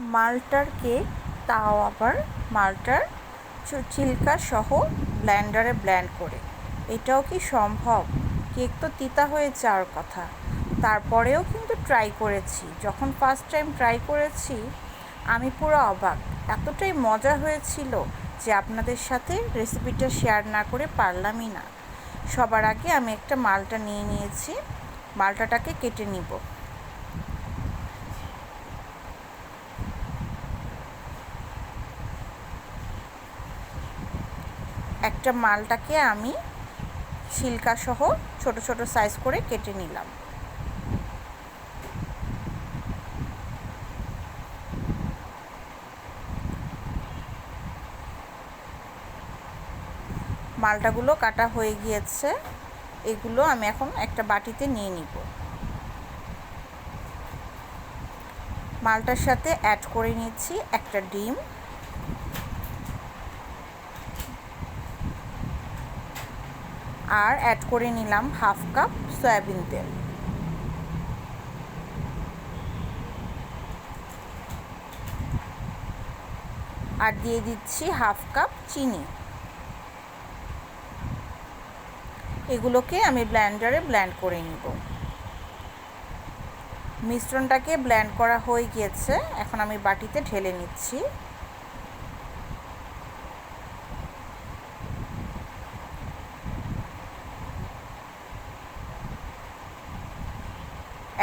মালটার কেক তাও আবার মালটার চিল্কা সহ ব্ল্যান্ডারে ব্ল্যান্ড করে। এটাও কি সম্ভব? কেক তো তিতা হয়ে যাওয়ার কথা। তারপরেও কিন্তু ট্রাই করেছি। যখন ফার্স্ট টাইম ট্রাই করেছি, আমি পুরো অবাক। এতটাই মজা হয়েছিল যে আপনাদের সাথে রেসিপিটা শেয়ার না করে পারলামই না। সবার আগে আমি একটা মালটা নিয়ে নিয়েছি। মালটাটাকে কেটে নিব। একটা মালটাকে আমি ছিলকা সহ ছোট ছোট সাইজ করে কেটে নিলাম। মালটাগুলো কাটা হয়ে গিয়েছে, এগুলো আমি এখন একটা বাটিতে নিয়ে নিব। মালটার সাথে অ্যাড করে নিচ্ছি একটা ডিম। আর অ্যাড করে নিলাম হাফ কাপ সয়াবিন তেল। আর দিয়ে দিচ্ছি হাফ কাপ চিনি। এগুলোকে আমি ব্ল্যান্ডারে ব্ল্যান্ড করে নিব। মিশ্রণটাকে ব্ল্যান্ড করা হয়ে গিয়েছে। এখন আমি বাটিতে ঢেলে নিচ্ছি।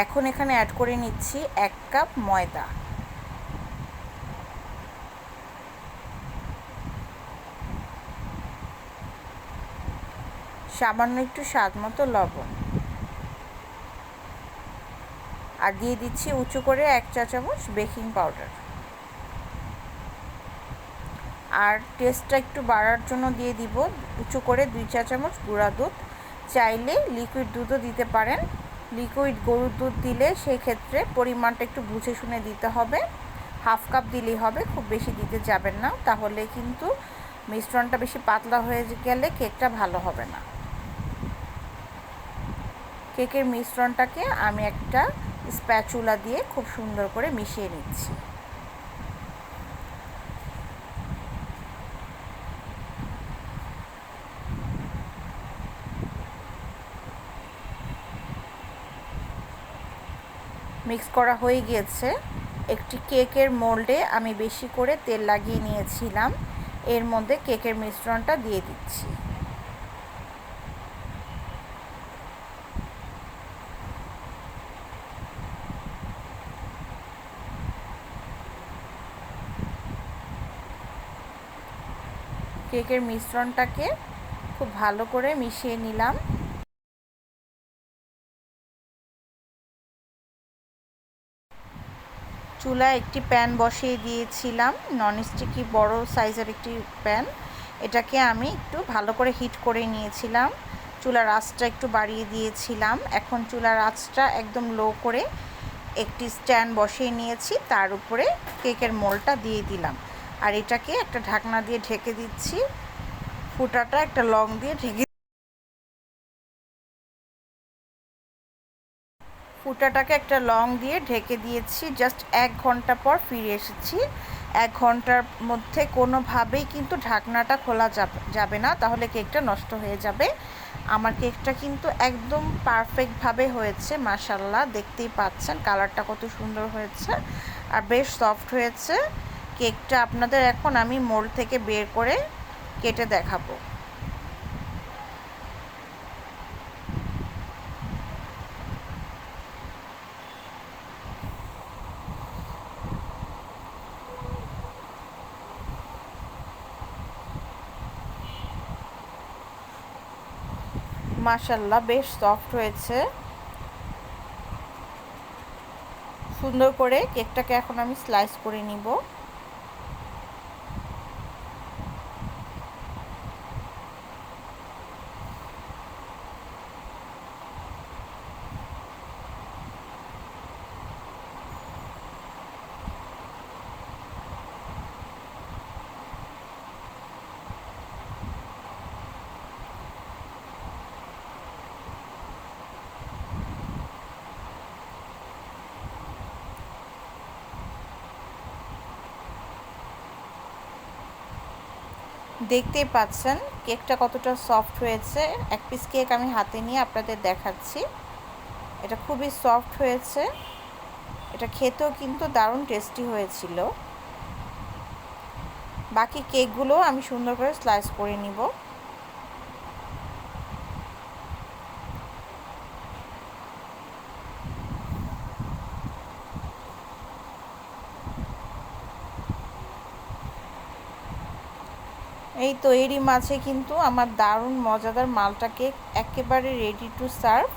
এখন এখানে অ্যাড করে নিচ্ছি এক কাপ ময়দা। সামান্য একটু স্বাদ মতো লবণ। আর দিয়ে দিচ্ছি উঁচু করে এক চা চামচ বেকিং পাউডার আর টেস্টটা একটু বাড়ার জন্য দিয়ে দিব উঁচু করে দুই চা চামচ গুঁড়া দুধ। চাইলে লিকুইড দুধও দিতে পারেন। লিকুইড গরুর দুধ দিলে সেক্ষেত্রে পরিমাণটা একটু বুঝে শুনে দিতে হবে। হাফ কাপ দিলেই হবে, খুব বেশি দিতে যাবেন না। তাহলে কিন্তু মিশ্রণটা বেশি পাতলা হয়ে গেলে কেকটা ভালো হবে না। কেকের মিশ্রণটাকে আমি একটা স্প্যাচুলা দিয়ে খুব সুন্দর করে মিশিয়ে নিচ্ছি। মিক্স করা হয়ে গিয়েছে। একটি কেকের মোল্ডে আমি বেশি করে তেল লাগিয়ে নিয়েছিলাম। এর মধ্যে কেকের মিশ্রণটা দিয়ে দিচ্ছি। কেকের মিশ্রণটাকে খুব ভালো করে মিশিয়ে নিলাম। চুলায় একটি প্যান বসিয়ে দিয়েছিলাম ননস্টিকি বড় সাইজের একটি প্যান। এটাকে আমি একটু ভালো করে হিট করে নিয়েছিলাম। চুলার আঁচটা একটু বাড়িয়ে দিয়েছিলাম। এখন চুলার আঁচটা একদম লো করে একটি স্ট্যান্ড বসিয়ে নিয়েছি, তার উপরে কেকের মোলটা দিয়ে দিলাম। আর এটাকে একটা ঢাকনা দিয়ে ঢেকে দিচ্ছি। ফুটাটা একটা লং দিয়ে ঢেকে ফুটাটাকে একটা লং দিয়ে ঢেকে দিয়েছি। জাস্ট এক ঘণ্টা পর ফিরে এসেছি। এক ঘণ্টার মধ্যে কোনোভাবেই কিন্তু ঢাকনাটা খোলা যাবে না। তাহলে কেকটা নষ্ট হয়ে যাবে। আমার কেকটা কিন্তু একদম পারফেক্টভাবে হয়েছে মাসাল্লাহ দেখতেই পাচ্ছেন, কালারটা কত সুন্দর হয়েছে আর বেশ সফট হয়েছে। কেকটা আপনাদের এখন আমি মোল্ড থেকে বের করে কেটে দেখাবো। মাশাল্লাহ বেশ সফট হয়েছে। সুন্দর করে কেকটাকে এখন আমি স্লাইস করে নিব। দেখতেই পাচ্ছেন, কেকটা কতটা সফট হয়েছে। এক পিস কেক আমি হাতে নিয়ে আপনাদের দেখাচ্ছি। এটা খুবই সফট হয়েছে। এটা খেতেও কিন্তু দারুণ টেস্টি হয়েছিল। বাকি কেকগুলো আমি সুন্দর করে স্লাইস করে নিব। এই তৈরি মাছে কিন্তু আমার দারুণ মজাদার মালটা কেক একেবারে রেডি টু সার্ভ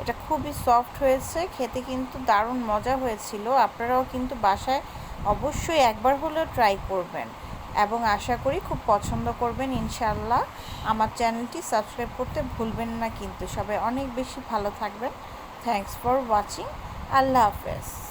এটা খুবই সফট হয়েছে, খেতে কিন্তু দারুণ মজা হয়েছিল। আপনারাও কিন্তু বাসায় অবশ্যই একবার হলেও ট্রাই করবেন এবং আশা করি খুব পছন্দ করবেন ইনশাল্লাহ আমার চ্যানেলটি সাবস্ক্রাইব করতে ভুলবেন না কিন্তু। সবাই অনেক বেশি ভালো থাকবেন। থ্যাংকস ফর ওয়াচিং আল্লাহ হাফেজ।